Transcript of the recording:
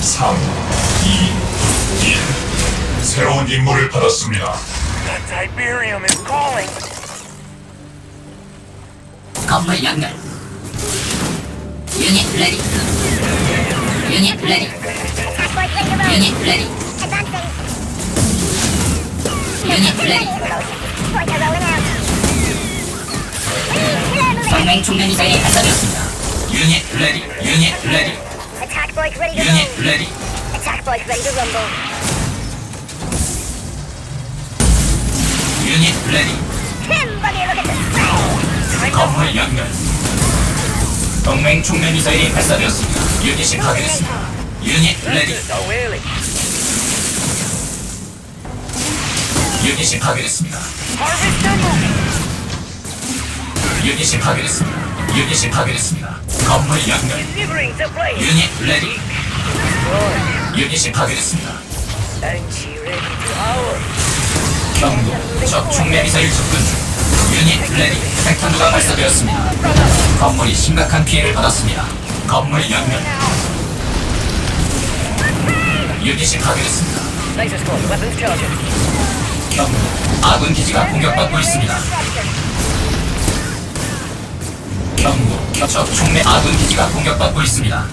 3, 2, 1. 새로운 임무를 받았습니다. That Tiberium is calling. 건물 연결. 유닛 레디. 유닛 레디. 유닛 레디. 유닛 레디. 동맹 중대 미사일이 발사되었습니다. 유닛 레디. 유닛 레디. Attack bike ready to 유닛 roll. 레디. Attack bike ready to rumble. 레디. Tim, buddy, look at this. 건물 연결. 동맹 중대 미사일이 발사되었습니다. 유닛이 파괴됐습니다. 유닛 레디. Oh? 유닛이 파괴됐습니다. 유닛이 파괴됐습니다. 유닛이 파괴됐습니다. 건물 연결. Delivering the blade. 유닛 레디. Destroyed. 유닛이 파괴됐습니다. Ready to hour. 경고. 적 중매 미사일 접근 중. 유닛 레디. 핵탄두가 발사되었습니다. 건물이 심각한 피해를 받았습니다. 건물 연결. 유닛이 파괴됐습니다. Laser squad, weapons charging. 경고. 아군 기지가 공격받고 있습니다. 적 중매 아군 기지가 공격받고 있습니다.